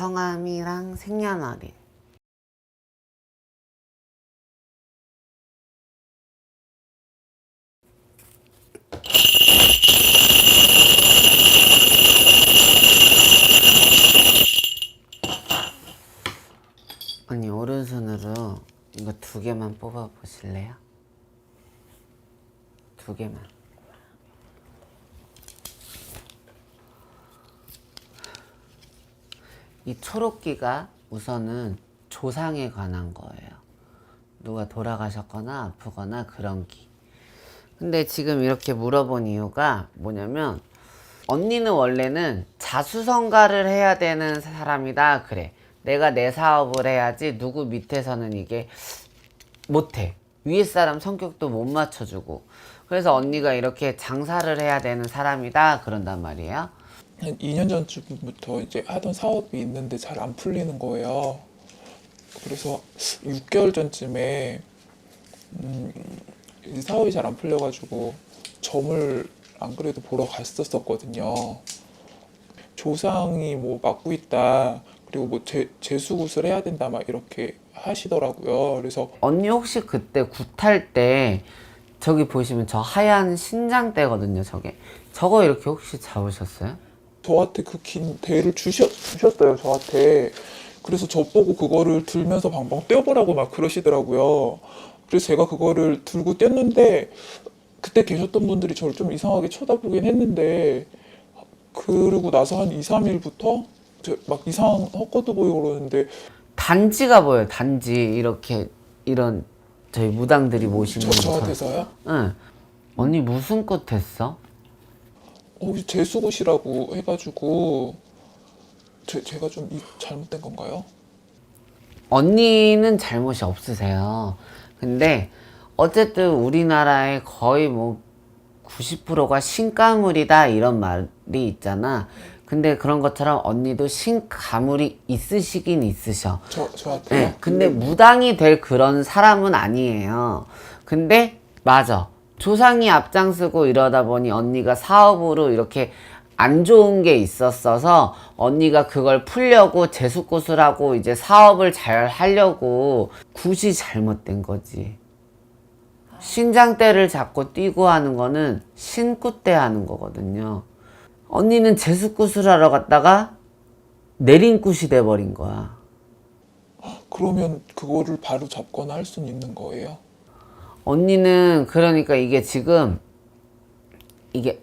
성함이랑 생년월일. 언니 오른손으로 이거 두 개만 뽑아 보실래요? 두 개만. 이 초록기가 우선은 조상에 관한 거예요. 누가 돌아가셨거나 아프거나 그런 기. 근데 지금 이렇게 물어본 이유가 뭐냐면 언니는 원래는 자수성가를 해야 되는 사람이다. 그래. 내가 내 사업을 해야지 누구 밑에서는 이게 못해. 위에 사람 성격도 못 맞춰주고. 그래서 언니가 이렇게 장사를 해야 되는 사람이다. 그런단 말이에요. 한 2년 전쯤부터 이제 하던 사업이 있는데 잘 안 풀리는 거예요. 그래서 6개월 전쯤에 음, 이 사업이 잘 안 풀려가지고 점을 안 그래도 보러 갔었었거든요. 조상이 뭐 맡고 있다. 그리고 뭐 재, 재수굿을 해야 된다 막 이렇게 하시더라고요. 그래서 언니 혹시 그때 굿할 때 저기 보시면 저 하얀 신장대거든요. 저게. 저거 이렇게 혹시 잡으셨어요? 저한테 그 긴 대를 주셨, 주셨어요, 저한테. 그래서 저 보고 그거를 들면서 방방 떼어보라고 막 그러시더라고요. 그래서 제가 그거를 들고 뗐는데, 그때 계셨던 분들이 저를 좀 이상하게 쳐다보긴 했는데, 그러고 나서 한 2, 3일부터 막 이상한 헛것도 보이고 그러는데, 단지가 보여요. 단지 이렇게 이런 저희 무당들이 모시는 저, 거. 저한테서요? 응. 언니 무슨 꽃 했어? 어, 재수굿이라고 해가지고, 제, 제가 좀 이- 잘못된 건가요? 언니는 잘못이 없으세요. 근데 어쨌든 우리나라의 거의 뭐 90%가 신가물이다 이런 말이 있잖아. 근데 그런 것처럼 언니도 신가물이 있으시긴 있으셔. 저, 저한테요? 네, 근데 무당이 될 그런 사람은 아니에요. 근데 맞아. 조상이 앞장서고 이러다 보니 언니가 사업으로 이렇게 안 좋은 게 있었어서 언니가 그걸 풀려고 재수꽃을 하고 이제 사업을 잘 하려고 굿이 잘못된 거지. 신장대를 잡고 뛰고 하는 거는 신굿대 하는 거거든요. 언니는 재수꽃을 하러 갔다가 내린굿이 돼버린 거야. 그러면 그거를 바로 잡거나 할 수는 있는 거예요? 언니는 그러니까 이게 지금 이게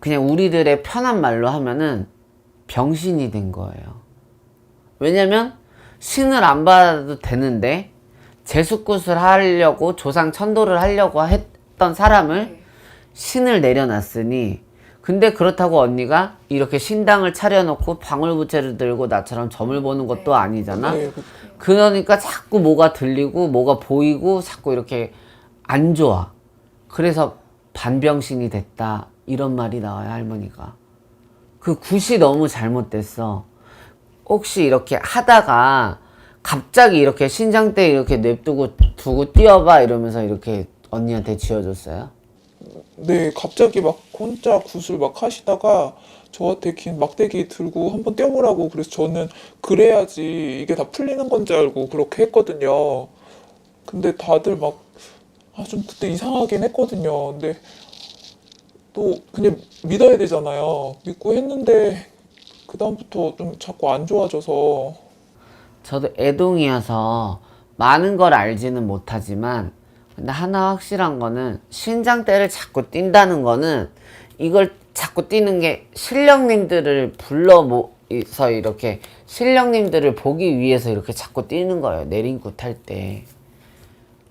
그냥 우리들의 편한 말로 하면은 병신이 된 거예요. 왜냐면 신을 안 받아도 되는데 재수굿을 하려고 조상 천도를 하려고 했던 사람을 신을 내려놨으니 근데 그렇다고 언니가 이렇게 신당을 차려놓고 방울부채를 들고 나처럼 점을 보는 것도 아니잖아. 네, 그- 그러니까 자꾸 뭐가 들리고 뭐가 보이고 자꾸 이렇게 안 좋아. 그래서 반병신이 됐다. 이런 말이 나와요, 할머니가. 그 굿이 너무 잘못됐어. 혹시 이렇게 하다가 갑자기 이렇게 신장대 이렇게 냅두고 두고 뛰어봐 이러면서 이렇게 언니한테 지어줬어요? 네, 갑자기 막 혼자 굿을 막 하시다가 저한테 긴 막대기 들고 한번 떼어보라고 그래서 저는 그래야지 이게 다 풀리는 건줄 알고 그렇게 했거든요. 근데 다들 막, 아, 좀 그때 이상하긴 했거든요. 근데 또 그냥 믿어야 되잖아요. 믿고 했는데 그다음부터 좀 자꾸 안 좋아져서 저도 애동이어서 많은 걸 알지는 못하지만 근데 하나 확실한 거는 신장대를 자꾸 뛴다는 거는 이걸 자꾸 뛰는 게 신령님들을 불러 모서 이렇게 신령님들을 보기 위해서 이렇게 자꾸 뛰는 거예요. 내린굿 할 때.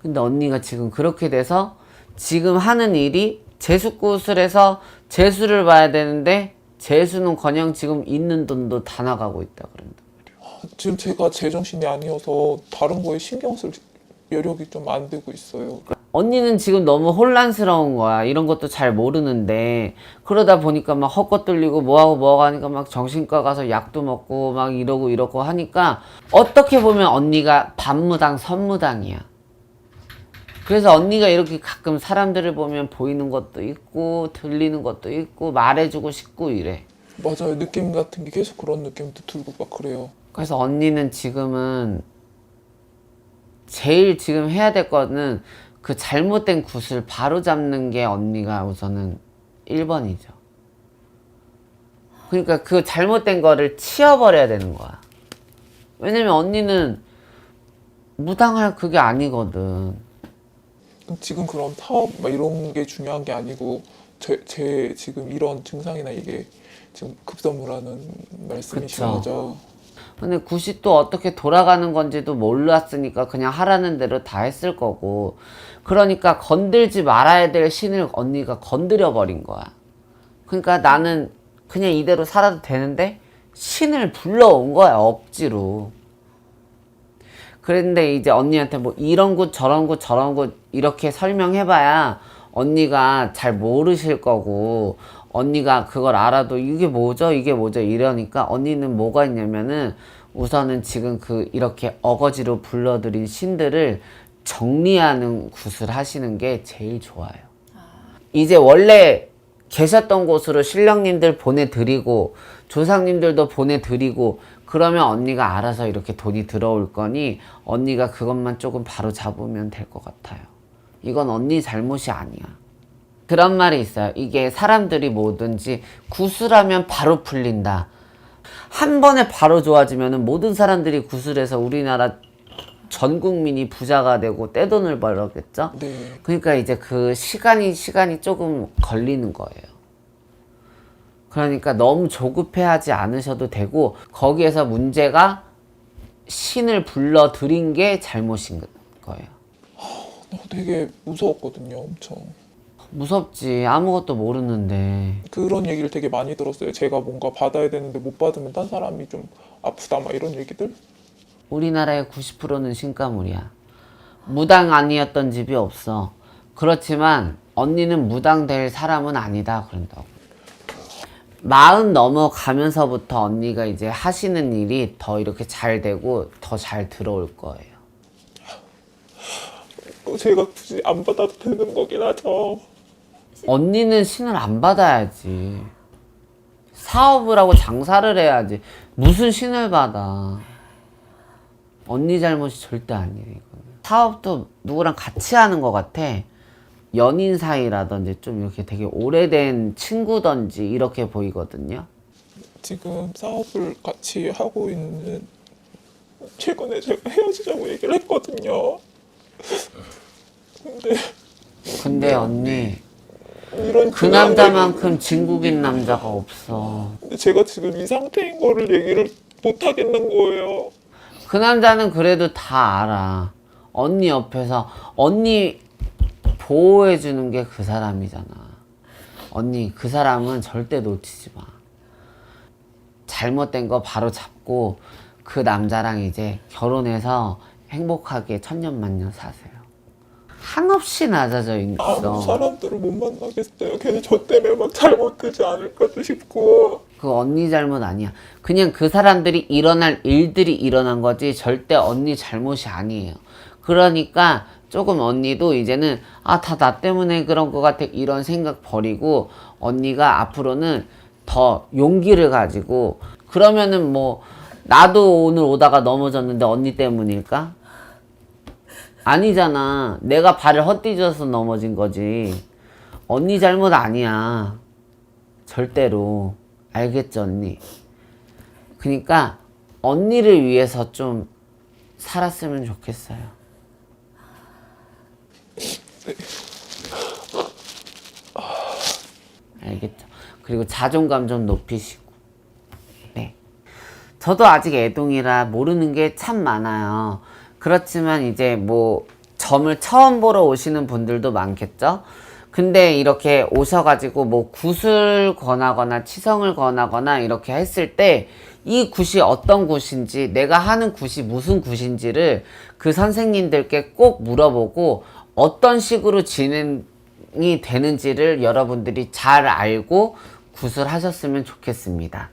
근데 언니가 지금 그렇게 돼서 지금 하는 일이 재수굿을 해서 재수를 봐야 되는데 재수는 커녕 지금 있는 돈도 다 나가고 있다 그런다. 지금 제가 제정신이 아니어서 다른 거에 신경 쓸 여력이 좀 안 되고 있어요. 언니는 지금 너무 혼란스러운 거야. 이런 것도 잘 모르는데 그러다 보니까 막 헛것 들리고 뭐하고 뭐하고 하니까 막 정신과 가서 약도 먹고 막 이러고 이러고 하니까 어떻게 보면 언니가 반무당 선무당이야. 그래서 언니가 이렇게 가끔 사람들을 보면 보이는 것도 있고 들리는 것도 있고 말해주고 싶고 이래. 맞아요. 느낌 같은 게 계속 그런 느낌도 들고 막 그래요. 그래서 언니는 지금은 제일 지금 해야 될 거는 그 잘못된 굿을 바로 잡는 게 언니가 우선은 1번이죠. 그러니까 그 잘못된 거를 치워버려야 되는 거야. 왜냐면 언니는 무당할 그게 아니거든. 지금 그럼 사업 막 이런 게 중요한 게 아니고 제, 제 지금 이런 증상이나 이게 지금 급선무라는 말씀이신 그쵸. 거죠. 근데 굿이 또 어떻게 돌아가는 건지도 몰랐으니까 그냥 하라는 대로 다 했을 거고. 그러니까 건들지 말아야 될 신을 언니가 건드려 버린 거야. 그러니까 나는 그냥 이대로 살아도 되는데 신을 불러온 거야, 억지로. 그런데 이제 언니한테 뭐 이런 곳 저런 곳 저런 곳 이렇게 설명해봐야 언니가 잘 모르실 거고 언니가 그걸 알아도 이게 뭐죠 이게 뭐죠 이러니까 언니는 뭐가 있냐면은 우선은 지금 그 이렇게 어거지로 불러들인 신들을 정리하는 굿을 하시는 게 제일 좋아요. 이제 원래 계셨던 곳으로 신령님들 보내드리고 조상님들도 보내드리고 그러면 언니가 알아서 이렇게 돈이 들어올 거니 언니가 그것만 조금 바로 잡으면 될 것 같아요. 이건 언니 잘못이 아니야. 그런 말이 있어요. 이게 사람들이 뭐든지 구슬하면 바로 풀린다. 한 번에 바로 좋아지면은 모든 사람들이 구슬해서 우리나라 전 국민이 부자가 되고 떼돈을 벌었겠죠? 네. 그러니까 이제 그 시간이 시간이 조금 걸리는 거예요. 그러니까 너무 조급해하지 않으셔도 되고 거기에서 문제가 신을 불러 들인 게 잘못인 거예요. 어, 되게 무서웠거든요, 엄청. 무섭지 아무것도 모르는데 그런 얘기를 되게 많이 들었어요. 제가 뭔가 받아야 되는데 못 받으면 딴 사람이 좀 아프다 막 이런 얘기들. 우리나라의 90%는 신가물이야. 무당 아니었던 집이 없어. 그렇지만 언니는 무당 될 사람은 아니다 그런다고. 마흔 넘어가면서부터 언니가 이제 하시는 일이 더 이렇게 잘 되고 더 잘 들어올 거예요. 어, 제가 굳이 안 받아도 되는 거긴 하죠. 언니는 신을 안 받아야지. 사업을 하고 장사를 해야지. 무슨 신을 받아. 언니 잘못이 절대 아니에요, 이거는. 사업도 누구랑 같이 하는 것 같아. 연인 사이라든지 좀 이렇게 되게 오래된 친구든지 이렇게 보이거든요. 지금 사업을 같이 하고 있는 최근에 제가 헤어지자고 얘기를 했거든요. 근데 근데 언니, 이런 그 남자만큼 진국인 남자가 없어. 근데 제가 지금 이 상태인 거를 얘기를 못 하겠는 거예요. 그 남자는 그래도 다 알아. 언니 옆에서 언니 보호해 주는 게 그 사람이잖아. 언니 그 사람은 절대 놓치지 마. 잘못된 거 바로 잡고 그 남자랑 이제 결혼해서 행복하게 천년만년 사세요. 한없이 낮아져 아무 있어. 사람들을 못 만나겠어요. 괜히 저 때문에 막 잘못되지 않을까도 싶고. 그 언니 잘못 아니야. 그냥 그 사람들이 일어날 일들이 일어난 거지 절대 언니 잘못이 아니에요. 그러니까 조금 언니도 이제는 아 다 나 때문에 그런 것 같아 이런 생각 버리고 언니가 앞으로는 더 용기를 가지고 그러면은 뭐 나도 오늘 오다가 넘어졌는데 언니 때문일까? 아니잖아. 내가 발을 헛디뎌서 넘어진 거지. 언니 잘못 아니야. 절대로. 알겠죠, 언니? 그니까, 언니를 위해서 좀 살았으면 좋겠어요. 알겠죠? 그리고 자존감 좀 높이시고. 네. 저도 아직 애동이라 모르는 게 참 많아요. 그렇지만 이제 뭐 점을 처음 보러 오시는 분들도 많겠죠? 근데 이렇게 오셔가지고 뭐 굿을 권하거나 치성을 권하거나 이렇게 했을 때 이 굿이 어떤 굿인지 내가 하는 굿이 무슨 굿인지를 그 선생님들께 꼭 물어보고 어떤 식으로 진행 이 되는지를 여러분들이 잘 알고 굿을 하셨으면 좋겠습니다.